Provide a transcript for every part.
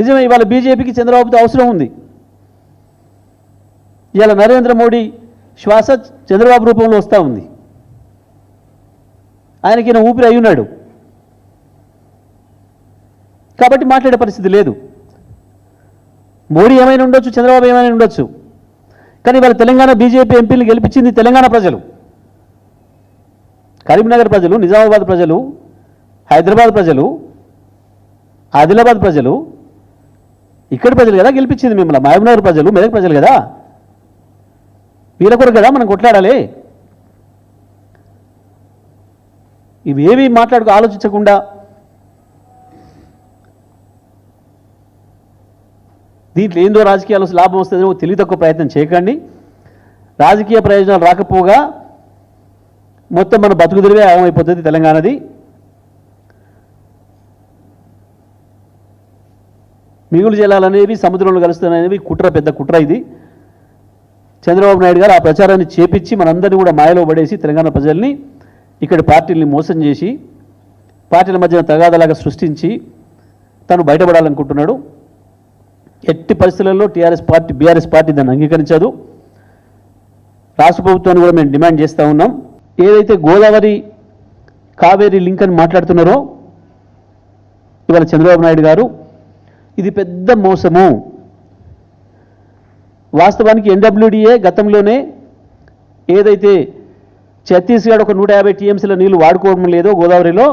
నిజమే ఇవాళ బీజేపీకి చంద్రబాబుతో అవసరం ఉంది. ఇవాళ నరేంద్ర మోడీ శ్వాస చంద్రబాబు రూపంలో వస్తూ ఉంది. ఆయనకి ఊపిరి అయి ఉన్నాడు. కాబట్టి మాట్లాడే పరిస్థితి లేదు. మోడీ ఏమైనా ఉండొచ్చు చంద్రబాబు ఏమైనా ఉండొచ్చు. కానీ ఇవాళ తెలంగాణ బీజేపీ ఎంపీలు గెలిపించింది తెలంగాణ ప్రజలు. కరీంనగర్ ప్రజలు నిజామాబాద్ ప్రజలు హైదరాబాద్ ప్రజలు ఆదిలాబాద్ ప్రజలు ఇక్కడ ప్రజలు కదా గెలిపించింది మిమ్మల్ని? మహబూబ్నగర్ ప్రజలు మెదక్ ప్రజలు కదా? వీళ్ళ కొరకు కదా మనం కొట్లాడాలి? ఇవేవి మాట్లాడుకు ఆలోచించకుండా దీంట్లో ఏందో రాజకీయాలు లాభం వస్తుందో తెలివి తక్కువ ప్రయత్నం చేయకండి. రాజకీయ ప్రయోజనాలు రాకపోగా మొత్తం మన బతుకు తెరివే ఆగమైపోతుంది తెలంగాణది. మిగులు జలాలనేవి సముద్రంలో కలుస్తున్నాయనేవి కుట్ర పెద్ద కుట్ర ఇది. చంద్రబాబు నాయుడు గారు ఆ ప్రచారాన్ని చేపించి మనందరినీ కూడా మాయలో పడేసి తెలంగాణ ప్రజల్ని ఇక్కడ పార్టీల్ని మోసం చేసి పార్టీల మధ్యన తగాదలాగా సృష్టించి తను బయటపడాలనుకుంటున్నాడు. ఎట్టి పరిస్థితులలో టీఆర్ఎస్ పార్టీ బీఆర్ఎస్ పార్టీ దాన్ని అంగీకరించదు. రాష్ట్ర ప్రభుత్వాన్ని కూడా మేము డిమాండ్ చేస్తూ ఉన్నాం. ఏదైతే గోదావరి కావేరీ లింక్ అని మాట్లాడుతున్నారో ఇవాళ చంద్రబాబు నాయుడు గారు ఇది పెద్ద మోసము. వాస్తవానికి ఎన్డబ్ల్యూడిఏ గతంలోనే ఏదైతే ఛత్తీస్గఢ్ ఒక నూట యాభై టీఎంసీల నీళ్ళు వాడుకోవడం లేదో గోదావరిలో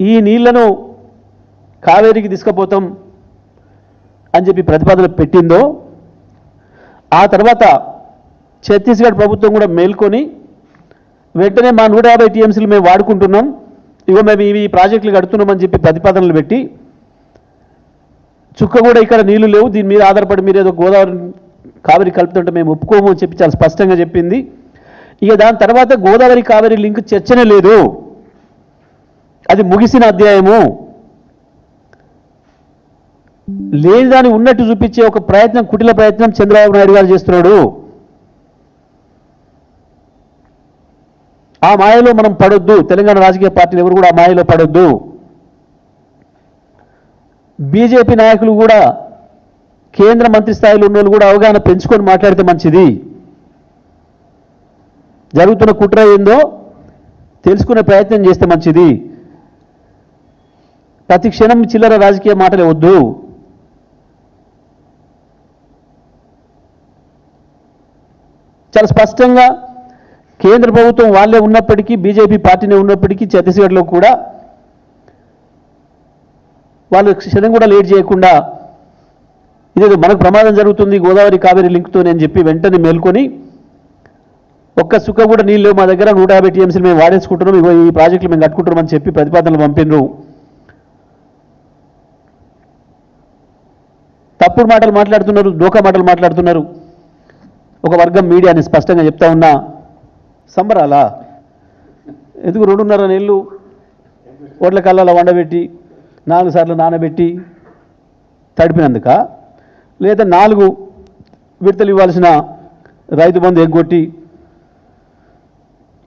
ఈ నీళ్ళను కావేరికి తీసుకుపోతాం అని చెప్పి ప్రతిపాదన పెట్టిందో ఆ తర్వాత ఛత్తీస్గఢ్ ప్రభుత్వం కూడా మేల్కొని వెంటనే మా నూట యాభై టీఎంసీలు మేము వాడుకుంటున్నాం ఇగో మేము ఇవి ఈ ప్రాజెక్టులు కడుతున్నామని చెప్పి ప్రతిపాదనలు పెట్టి చుక్క కూడా ఇక్కడ నీళ్ళు లేవు. దీని మీద ఆధారపడి మీరు ఏదో గోదావరి కావేరి కలుపుతుంటే మేము ఒప్పుకోము అని చెప్పి చాలా స్పష్టంగా చెప్పింది. ఇక దాని తర్వాత గోదావరి కావేరి లింక్ చర్చనే లేదు. అది ముగిసిన అధ్యాయము. లేని దాన్ని ఉన్నట్టు చూపించే ఒక ప్రయత్నం కుటిల ప్రయత్నం చంద్రబాబు నాయుడు గారు చేస్తున్నాడు. ఆ మాయలో మనం పడొద్దు. తెలంగాణ రాజకీయ పార్టీలు ఎవరు కూడా ఆ మాయలో పడొద్దు. బీజేపీ నాయకులు కూడా కేంద్ర మంత్రి స్థాయిలో ఉన్న కూడా అవగాహన పెంచుకొని మాట్లాడితే మంచిది. జరుగుతున్న కుట్ర ఏందో తెలుసుకునే ప్రయత్నం చేస్తే మంచిది. ప్రతి క్షణం చిల్లర రాజకీయ మాటలే వద్దు. చాలా స్పష్టంగా కేంద్ర ప్రభుత్వం వాళ్ళే ఉన్నప్పటికీ బీజేపీ పార్టీనే ఉన్నప్పటికీ ఛత్తీస్గఢ్లో కూడా వాళ్ళు క్షణం కూడా లేట్ చేయకుండా ఇదేదో మనకు ప్రమాదం జరుగుతుంది గోదావరి కావేరి లింక్తో అని చెప్పి వెంటనే మేల్కొని ఒక్క సుక్క కూడా నీళ్ళు మా దగ్గర నూట యాభై టీఎంసీలు మేము వాడేసుకుంటున్నాం ఇగో ఈ ప్రాజెక్టులు మేము కట్టుకుంటున్నాం అని చెప్పి ప్రతిపాదనలు పంపినరు. తప్పుడు మాటలు మాట్లాడుతున్నారు దోకా మాటలు మాట్లాడుతున్నారు. ఒక వర్గం మీడియాని స్పష్టంగా చెప్తా ఉన్నా సంబరాలా? ఎందుకు రెండున్నర నెలలు ఓట్ల కళ్ళలో వండబెట్టి నాలుగు సార్లు నానబెట్టి తడిపినందుక లేదా నాలుగు విడతలు ఇవ్వాల్సిన రైతు బంధు ఎగ్గొట్టి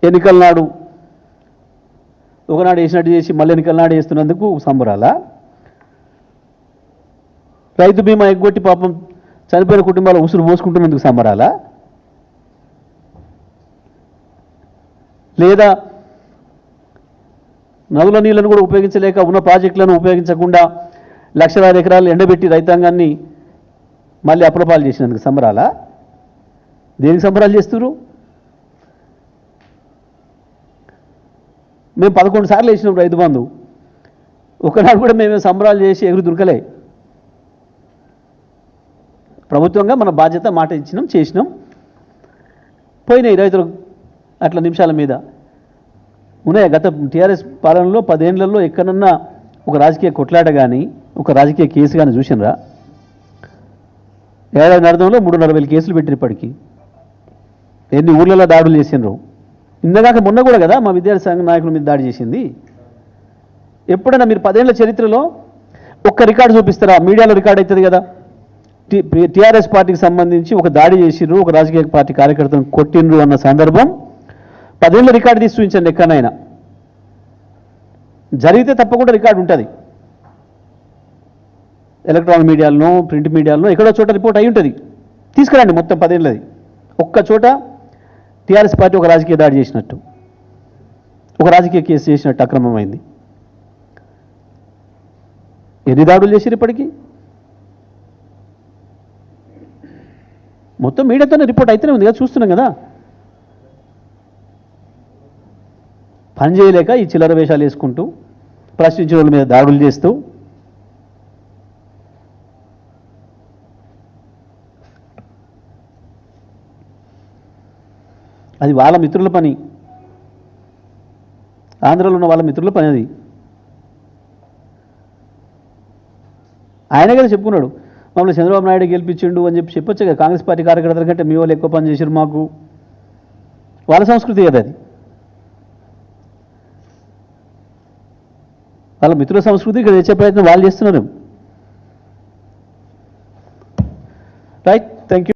ఎన్నికల నాడు ఒకనాడు వేసినట్టు చేసి మళ్ళీ ఎన్నికల నాడు వేస్తున్నందుకు సంబరాల. రైతు బీమా ఎగ్గొట్టి పాపం చనిపోయిన కుటుంబాలు ఉసురు పోసుకుంటున్నందుకు సంబరాల. లేదా నదుల నీళ్ళను కూడా ఉపయోగించలేక ఉన్న ప్రాజెక్టులను ఉపయోగించకుండా లక్షలాది ఎకరాలు ఎండబెట్టి రైతాంగాన్ని మళ్ళీ అప్రపాలు చేసినందుకు సంబరాలా? దేనికి సంబరాలు చేస్తున్నారు మేము పదకొండు సార్లు వేసినాం రైతు బంధు. ఒకనాడు కూడా మేము సంబరాలు చేసి ఎగురు దొరకలే. ప్రభుత్వంగా మన బాధ్యత మాట ఇచ్చినాం చేసినాం. పోయినాయి రైతులు అట్లా నిమిషాల మీద. ఉన్నాయి. గత టీఆర్ఎస్ పాలనలో పదేళ్ళలో ఎక్కడన్నా ఒక రాజకీయ కొట్లాట కానీ ఒక రాజకీయ కేసు కానీ చూసినరా? ఏడాది అర్థంలో మూడున్నర వేల కేసులు పెట్టినప్పటికీ ఎన్ని ఊర్లలో దాడులు చేసినారు? ఇందాక మొన్న కూడా కదా మా విద్యార్థి సంఘ నాయకుల మీద దాడి చేసింది. ఎప్పుడైనా మీరు పదేళ్ళ చరిత్రలో ఒక్క రికార్డు చూపిస్తారా? మీడియాలో రికార్డ్ అవుతుంది కదా. టీఆర్ఎస్ పార్టీకి సంబంధించి ఒక దాడి చేసిర్రు ఒక రాజకీయ పార్టీ కార్యకర్తను కొట్టిండ్రు అన్న సందర్భం పదేళ్ళ రికార్డు తీసి చూపించండి ఎక్కడైనా జరిగితే తప్పకుండా రికార్డు ఉంటుంది. ఎలక్ట్రానిక్ మీడియాలను ప్రింట్ మీడియాలను ఎక్కడో చోట రిపోర్ట్ అయి ఉంటుంది. తీసుకురండి మొత్తం పదేళ్ళది. ఒక్క చోట టీఆర్ఎస్ పార్టీ ఒక రాజకీయ దాడి చేసినట్టు. ఒక రాజకీయ కేసు చేసినట్టు అక్రమమైంది. ఎన్ని దాడులు చేసిరు ఇప్పటికీ? మొత్తం మీడియాతోనే రిపోర్ట్ అయితేనే ఉంది కదా చూస్తున్నాం కదా. పని చేయలేక ఈ చిల్లర వేషాలు వేసుకుంటూ ప్రశ్నించిన వాళ్ళ మీద దాడులు చేస్తూ అది వాళ్ళ మిత్రుల పని. ఆంధ్రలో ఉన్న వాళ్ళ మిత్రుల పని అది. ఆయన కదా చెప్పుకున్నాడు మమ్మల్ని చంద్రబాబు నాయుడు గెలిపించిండు అని చెప్పి చెప్పొచ్చు కదా కాంగ్రెస్ పార్టీ కార్యకర్తల కంటే మీ వాళ్ళు ఎక్కువ పని చేశారు మాకు. వాళ్ళ సంస్కృతి కదా అది. వాళ్ళ మిత్రుల సంస్కృతి ఇక్కడ తెచ్చే ప్రయత్నం వాళ్ళు చేస్తున్నారు. Right thank